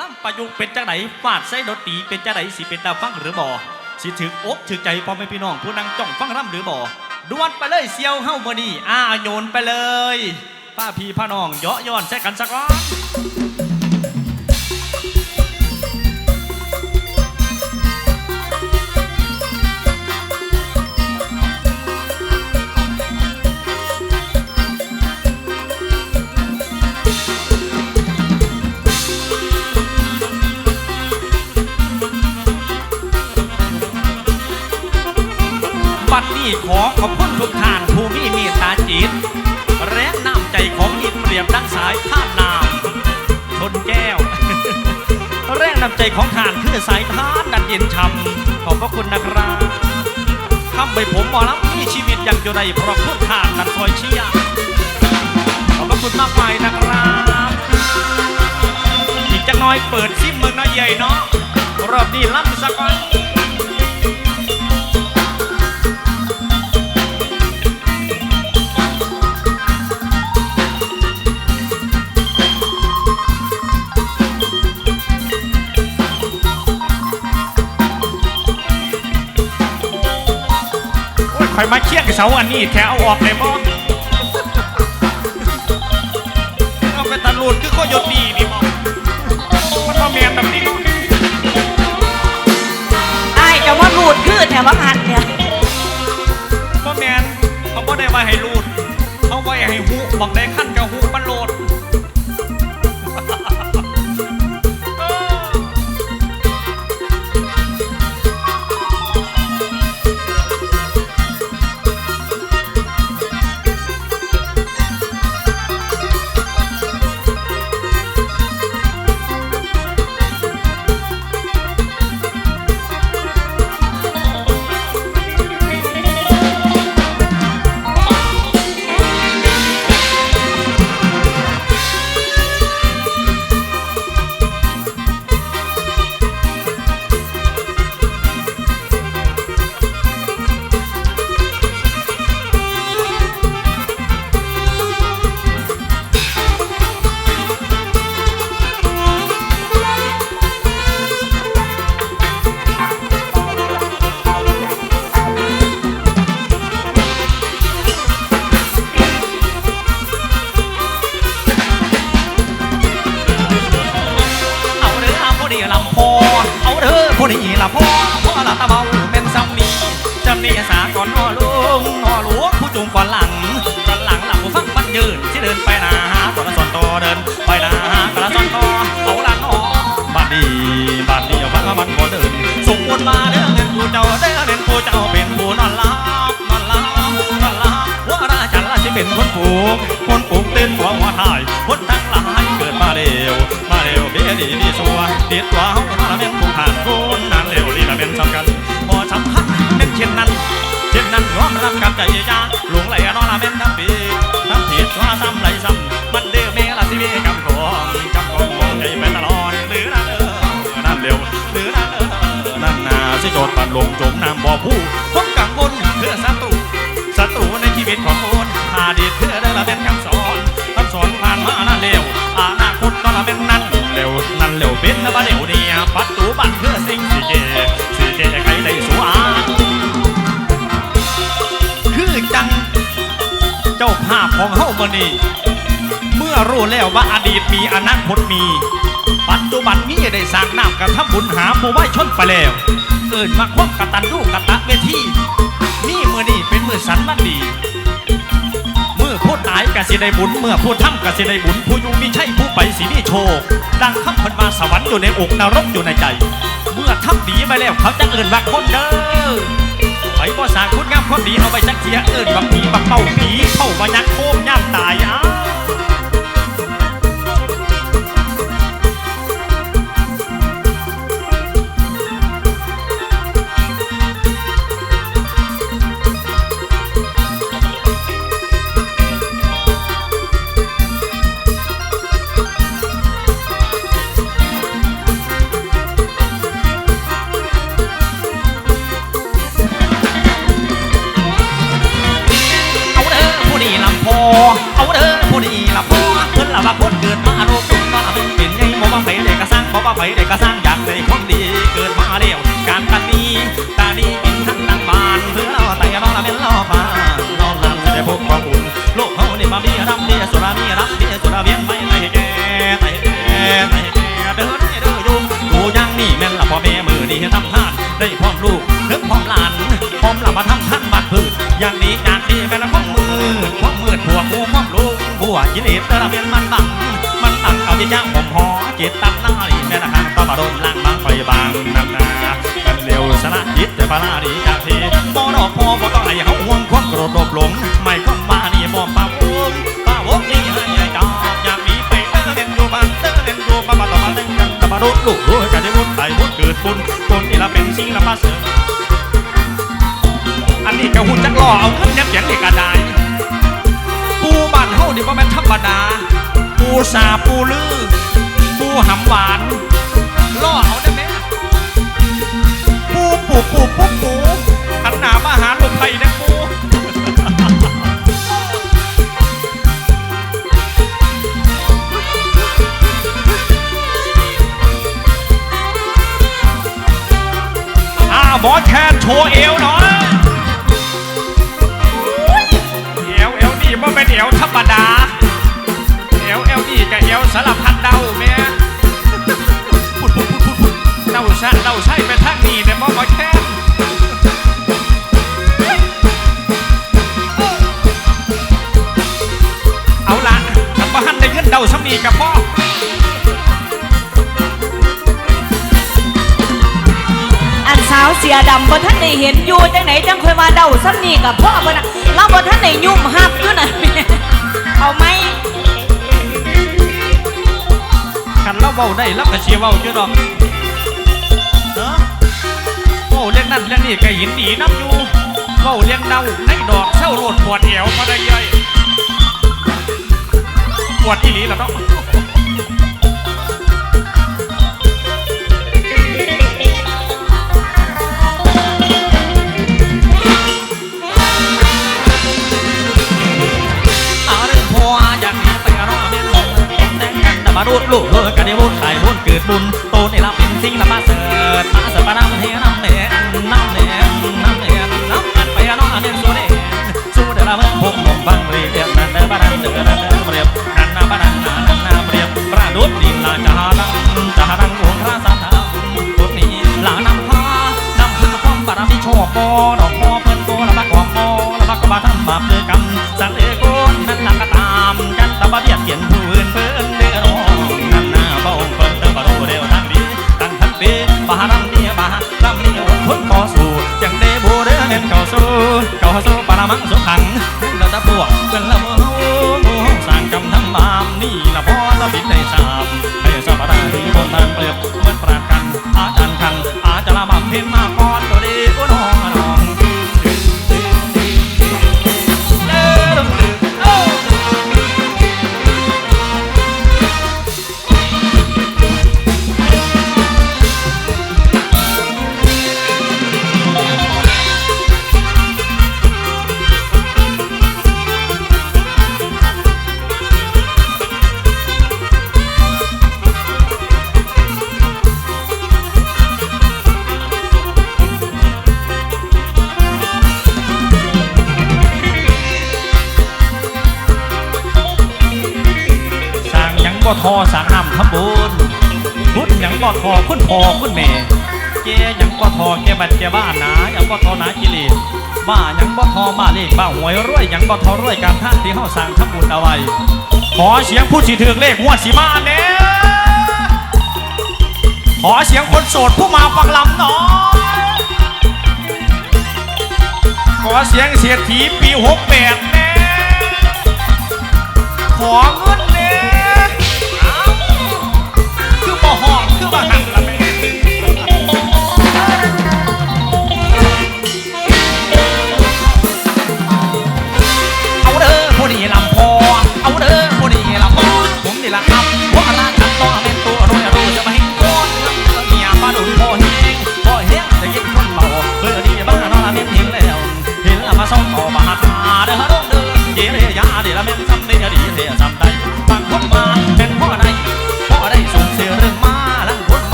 ล่ำประยุกต์เป็นจังไหนฟาดไส้ดนตรีเป็นจังไหนสิเป็นตาฟังหรือบ่สิถึกอกถึกใจพ่อแม่พี่น้องผู้นั่งจ้องฟังร่ำหรือบ่ดวนไปเลยเซียวเฮ้ามือนี่อาโยนไปเลยป้าพี่พ่อน้องเยาะย้อนใส่กันสักร้อน ใจของทานคือสายทานดันเย็นช่ำขอบพระคุณนะครับทำให้ผมหมอรับมีชีวิตยังอยู่ในเพราะพวกทานนันคอยเชียร์ขอบพระคุณมากมายนะครับ อีกจังน้อยเปิดซิมเมืองน้อยใหญ่เนาะรอบนี้ล่ำสักก่อน โอ้ยข่อยมาเคียงกับเสาอันนี้แถวเอาออกเลยบ่เอาไปตะลุดคือข้อยศดีนี่บ่มันบ่แม่นแบบนี้เนาะไอ้จะว่ารูดคือแถวว่าหันเนี่ยบ่แม่นเขาบ่ได้ว่าให้รูดเอาไว้ให้หูบักได้ขั้นกับหู เป็นคนปลูกคนปลูกเต้นหัวหัวถ่ายคนทั้งหลายเกิดมาเร็ว มาเร็วเบี้ยดีดีสัวติดตัวเฮามาเป็นผู้ผ่านคนนั้นเร็วดีละเป็นสำคัญพอสำคัญเป็นเช่นนั้นเช่นนั้นยอมรับกับใจยาหลงไหลนอนละเป็นทั้งปีทั้งผิดว่าซ้ำไหลซ้ำมันเดือเมละสิเมกำของกำของมองใจไปตลอดหรือนั่นเออนั่นเร็วหรือนั่นเออนั่นนาสิโจดปัดลงจมน้ำบ่อผู้ มื้อนี้เมื่อรู้แล้วว่าอดีตมีอนาคตมี ปัจจุบันนี้ได้สร้างน้ำกระทำบุญหาผู้ไว้ชนไปแล้วเอินมาควบกตันดูกระตะเวทีนี่เมื่อนี้เป็นมือสันวันดีเมื่อผู้ตายกสิได้บุญเมื่อผู้ทำกสิได้บุญผู้อยู่มีใช่ผู้ไปสีมีโชคดังคำพันมาสวรรค์อยู่ในอกนรกอยู่ในใจ เมื่อทำดีไปแล้วเขาจะเอิ่นว่าคนเด้อ ไปบ่สางคุณงามความดีเอาไปจักเทียเอิ่นบักผีบักเป้าผีเข้ามายักโคมย่ำตายอ้า ไผได้ก็สร้างอยากได้คนดีเกิดมาแล้วการกันนี้ตาดีกินทั้งทั้งบานเพื่อเราแต่น้องละเป็นล่อฟ้าน้องนั้นจะได้พบความอุ่นโลกเขานี่มามีรับเดียสุรามีรับเดียสุราเวียนไม่ไต่แก่ไต่แก่ไต่แก่เดินได้เดินอยู่กูยังนี่แม่นละพ่อแม่มือดีทำทานได้พร้อมลูกนึกพร้อมหลานพร้อมหลับมาทำท่านบัดพืชอย่างนี้อย่างนี้แม่ละความมือความมืดผัวกูความลูกบัวกิเลสเตระเบียนมันบังมันตังเอาที่ย่างผมหอจิตตั้งหน้า ดีแม่ละครั้งต้องมาโดนล่างบางไฟบางนักนากันเร็วสนะจิตแต่พลาดีจากทีบ่ดอกพอบ่ต้องให้เขาห่วงความโกรธโลภหลงไม่ก็มานี่บ่ป้าวงป้าวงนี่ให้ใหญ่ดอกอยากมีไปเต้นเล่นอยู่บ้านเต้นเล่นอยู่บ้านมาต่อมาเล่นกันตะมาโดดลูกรู้กันได้บุญไต่บุญเกิดบุญคนนี่ละเป็นสิ่งละมาเสริมอันนี้กระหุ่นจักรอเอาขึ้นเน็บเสียงนี่กระไดปูบ้านเฮานี่บ่แม่นธรรมดาปูสาปูลือปูหำหวาน ล่อเอาได้ไหมปูปูปูปูปูขันหนามาหาลูกไทยนะปูอาหมอแคนโชว์เอวหน่อย เสียดำบ่ท่านได้เห็นอยู่จังไหนจังค่อยมาเดาซ้ำนี่กับพ่อเพิ่นน่ะเราบ่ท่านได้ยุ่มหับอยู่น่ะเอาไหมคันเราเบาได้เราก็เชียร์เบาเจ้าดอกเนาะโอ้เรื่องนั้นเรื่องนี้ก็ยินดีนับอยู่เบาเรื่องเดาในดอกเศร้าโรดปวดเอวมาได้ย่อยปวดอีหลีแล้วเนาะ นแต่มาดูดลูกเกันเดี๋ยวบุญไข่บุญเกิดบุญโตในี่ละเป็นสิ่งละมาเสิร์ตมาเสิร์ตมาน้ำเฮน้ำเนน้ำเนน้ำเน บารมีบารมีอดทนต่อสู้จังได้บูเด้อเน้นเข้าสู้เข้าสู้ปรมังสุขังแล้วตะพวกเป็นละโมโมสร้างกรรมทั้งบามนี่ละพอตะบิดได้สามให้สบายที่บนทางเปรียบเหมือนปราดกันอาจารย์คังอาจารย์บำเพ็ญมาก่อ บ่ทอสางน้ำทำบุญพุทธหยังบ่ทอคุณพ่อคุณแม่แกยังบ่ทอแกบัดแกบ้านหนายังบ่ทอหนากิเลสบ้ายังบ่ทอบ้าเลขบ้าหวยรวยยังบ่ทอรวยการท่านที่เฮาสร้างทำบุญเอาไว้ขอเสียงผู้สิถึงเลขงวสิมาแน่ขอเสียงคนโสดผู้มาฟังลำหน่อยขอเสียงเสียทีปีหกแปดแน่ขอเงิน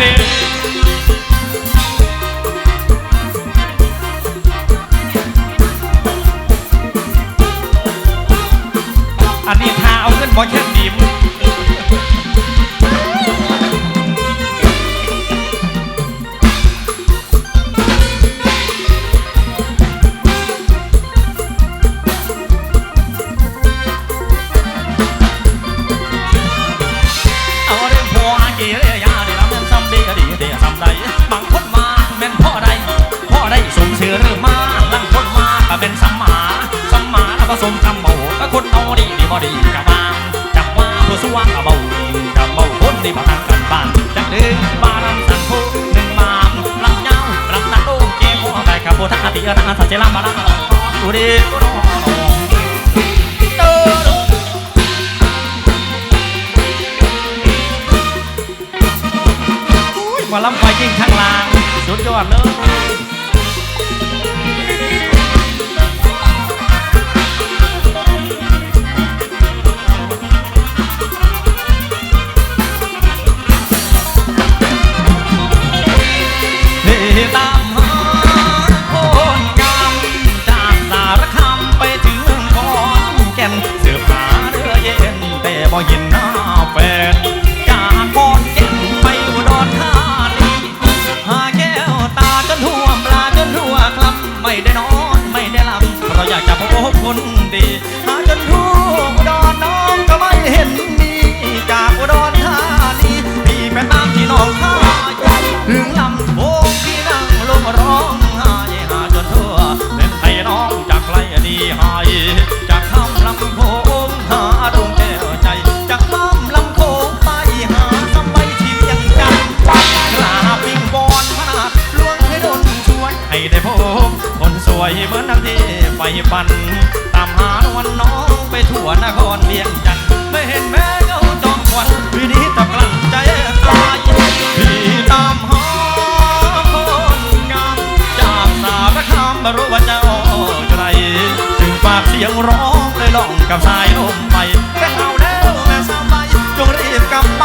วั ดีดีบ่ดีกะบางจับว่าเพื่อสว่างกะเบาจับเบาคนดีบ่ทางกันบ้านจังดึงบ้านนั้นสันผู้หนึ่งมามลำยาวลำตาโด่งเกมหัวไก่ขับโบทักอาติยานาสัจเจลามาลังดูดีดูน้องเตอร์อุ้ยหมาล้ำไฟยิงทางล่างสุดยอดเลย วยเหมือนนังที่ไฟปันตามหาวันน้องไปทั่วนครเวียงจันทร์ไม่เห็นแม้เงาจอมควันพี่นี้ตะกลั่นใจตายพี่ตามหาคนงามจากสารคามไม่รู้ว่าจะออกใครจึงฝากเสียงร้องเลยล่องกับสายลมไปแต่เอาแล้วแม่สบาวไปจงรีบกลับไป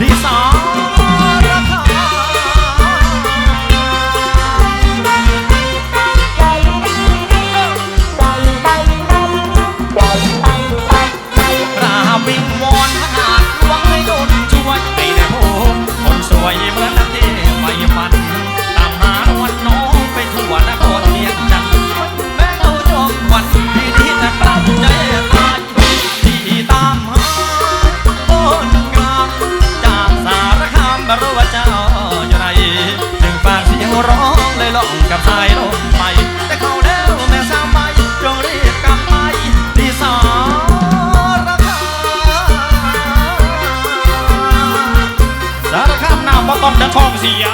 ที่สาร สายลมไป แต่เขาเด้วแม่สาวไปจงรีบกลับไปดีสารคามสารคามน้ำบ่ต้องจะท้องเสีย